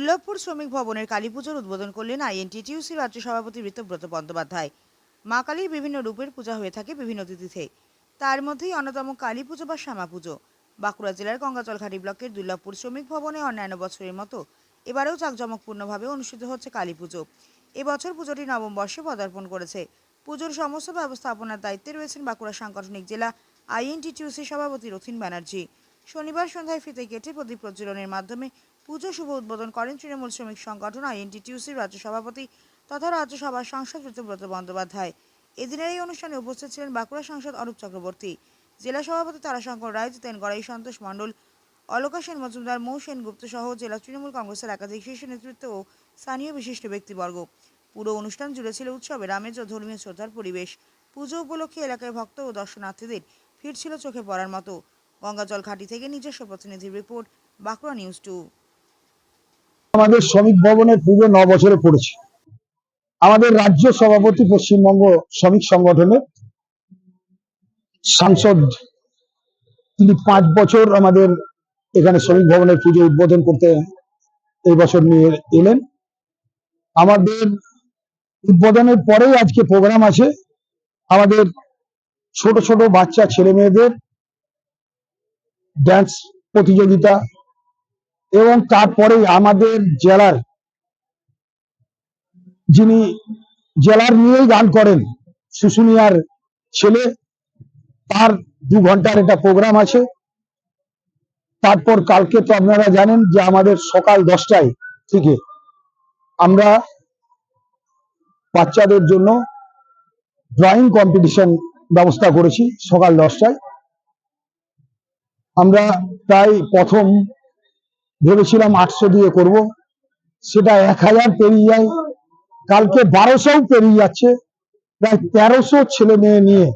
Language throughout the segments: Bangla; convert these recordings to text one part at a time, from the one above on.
দুর্লভপুর শ্রমিক ভবনের কালী পুজোর উদ্বোধন করলেন আইএনটিটিউসি রাজ্য সভাপতি ঋতব্রত বন্দ্যোপাধ্যায়। মা কালীর বিভিন্ন রূপের পূজা হয়ে থাকে বিভিন্ন তিথিতে তার মধ্যেই অন্যতম কালী পুজো বা শ্যামা পুজো। বাঁকুড়া জেলার গঙ্গাজলঘাটি ব্লকের দুর্লভপুর শ্রমিক ভবনে অন্যান্য বছরের মতো এবারেও জাঁকজমকপূর্ণভাবে অনুষ্ঠিত হচ্ছে কালী পুজো। এবছর পুজোটি নবম বর্ষে পদার্পণ করেছে। পুজোর সমস্ত ব্যবস্থাপনার দায়িত্বে রয়েছেন বাঁকুড়া সাংগঠনিক জেলা আইএনটিটিউসি সভাপতি রথিন ব্যানার্জি। শনিবার সন্ধ্যায় ফিতে কেটে প্রদীপ প্রজ্বলনের মাধ্যমে পুজো শুভ উদ্বোধন করেন তৃণমূল শ্রমিক সংগঠন আইএনটিটিউসির রাজ্য সভাপতি তথা রাজ্যসভার সাংসদ ঋতুব্রত বন্দ্যোপাধ্যায়। এদিনের এই অনুষ্ঠানে উপস্থিত ছিলেন বাঁকুড়া সাংসদ অরূপ চক্রবর্তী, জেলা সভাপতি তারাশঙ্কর রায়, জিতেন গড়াই সন্তোষ মণ্ডল, অলকা সেন মজুমদার, মৌ সেনগুপ্ত সহ জেলা তৃণমূল কংগ্রেসের একাধিক শীর্ষ নেতৃত্ব ও স্থানীয় বিশিষ্ট ব্যক্তিবর্গ। পুরো অনুষ্ঠান জুড়ে ছিল উৎসবের আমেজ ও ধর্মীয় শ্রদ্ধার পরিবেশ। পুজো উপলক্ষে এলাকায় ভক্ত ও দর্শনার্থীদের ভিড় ছিল চোখে পড়ার মতো। গঙ্গাজল ঘাটি থেকে নিজস্ব প্রতিনিধির রিপোর্ট, বাঁকুড়া নিউজ টু। আমাদের শ্রমিক ভবনের পুজো ন বছরে পড়েছে। আমাদের রাজ্য সভাপতি পশ্চিমবঙ্গ শ্রমিক সংগঠনের সাংসদ তিনি পাঁচ বছর আমাদের এখানে শ্রমিক ভবনের পুজো উদ্বোধন করতে এই বছর নিয়ে এলেন। আমাদের উদ্বোধনের পরেই আজকে প্রোগ্রাম আছে। আমাদের ছোট ছোট বাচ্চা, ছেলে মেয়েদের ড্যান্স প্রতিযোগিতা এবং তারপরে আমাদের জেলার যিনি জেলার নিয়েই গান করেন, শুশুনিয়ার ছেলে, তার দু ঘণ্টার একটা প্রোগ্রাম আছে। তারপর কালকে তো আপনারা জানেন যে আমাদের সকাল দশটায় থেকে আমরা বাচ্চাদের জন্য ড্রয়িং কম্পিটিশন ব্যবস্থা করেছি সকাল দশটায়। আমরা প্রায় প্রথম ভেবেছিলাম আটশো দিয়ে করব। সেটা এক হাজার পেরিয়ে যায়। কালকে বারোশো পেরিয়ে যাচ্ছে। প্রায় তেরোশো ছেলে মেয়ে নিয়ে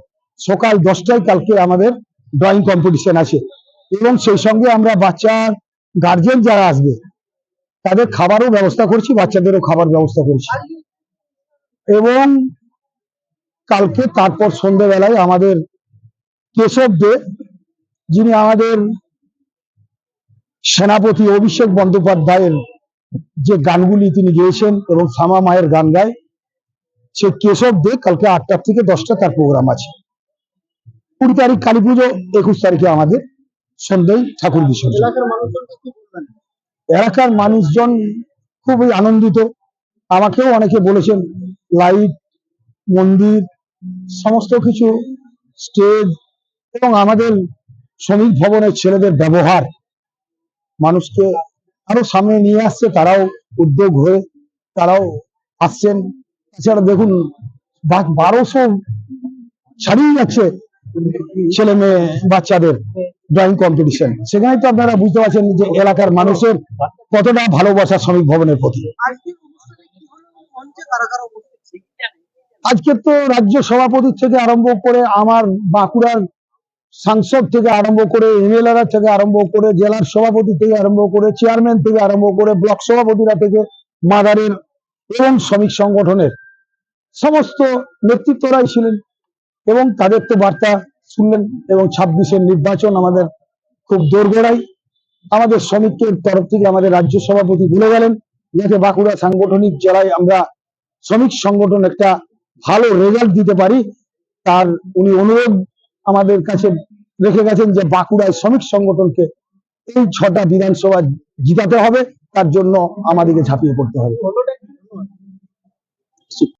সকাল দশটায় কালকে আমাদের ড্রয়িং কম্পিটিশন আছে। এবং সেই সঙ্গে আমরা বাচ্চার গার্জেন যারা আসবে, তাদের খাবারও ব্যবস্থা করছি, বাচ্চাদেরও খাবার ব্যবস্থা করছি। এবং কালকে তারপর সন্ধ্যেবেলায় আমাদের কেশব দে, যিনি আমাদের সেনাপতি অভিষেক বন্দ্যোপাধ্যায়ের যে গানগুলি তিনি গেয়েছেন এবং শ্যামা মায়ের গান গায় সে কেশব দে কালকে আটটার থেকে দশটা তার প্রোগ্রাম আছে। কুড়ি তারিখ কালী পুজো একুশ তারিখে আমাদের সন্ধ্যায় ঠাকুর বিসর্জন। এলাকার মানুষজন খুবই আনন্দিত। আমাকেও অনেকে বলেছেন লাইট মন্দির সমস্ত কিছু স্টেজ এবং আমাদের শ্রমিক ভবনের ছেলেদের ব্যবহার। মানুষকে আরও সামনে নিয়ে আসছে, তারাও উদ্যোগ হয়ে তারাও আসছেন এছাড়া দেখুন বারোশো ছাড়িয়ে যাচ্ছে ছেলে মেয়ে বাচ্চাদের ড্রয়িং কম্পিটিশন সেখানে তো আপনারা বুঝতে পারছেন যে এলাকার মানুষের কতটা ভালোবাসা শ্রমিক ভবনের প্রতি? আজকে তো রাজ্য সভাপতি থেকে আরম্ভ করে আমার বাঁকুড়ার সাংসদ থেকে আরম্ভ করে এমএলএরা থেকে আরম্ভ করে জেলার সভাপতি থেকে আরম্ভ করে চেয়ারম্যান থেকে আরম্ভ করে ব্লক সভাপতিরা থেকে মাদারের এবং শ্রমিক সংগঠনের সমস্ত নেতৃত্বরাই ছিলেন এবং তাদের তো বার্তা শুনলেন এবং ছাব্বিশের নির্বাচন আমাদের খুব দোরগোড়াই আমাদের শ্রমিকের তরফ থেকে আমাদের রাজ্য সভাপতি বলে গেলেন। যাতে বাঁকুড়া সাংগঠনিক জেলায় আমরা শ্রমিক সংগঠন একটা ভালো রেজাল্ট দিতে পারি, তার উনি অনুরোধ আমাদের কাছে রেখে গেছেন যে বাঁকুড়ায় শ্রমিক সংগঠনকে এই ছটা বিধানসভা জিতাতে হবে, তার জন্য আমাদেরকে ঝাঁপিয়ে পড়তে হবে।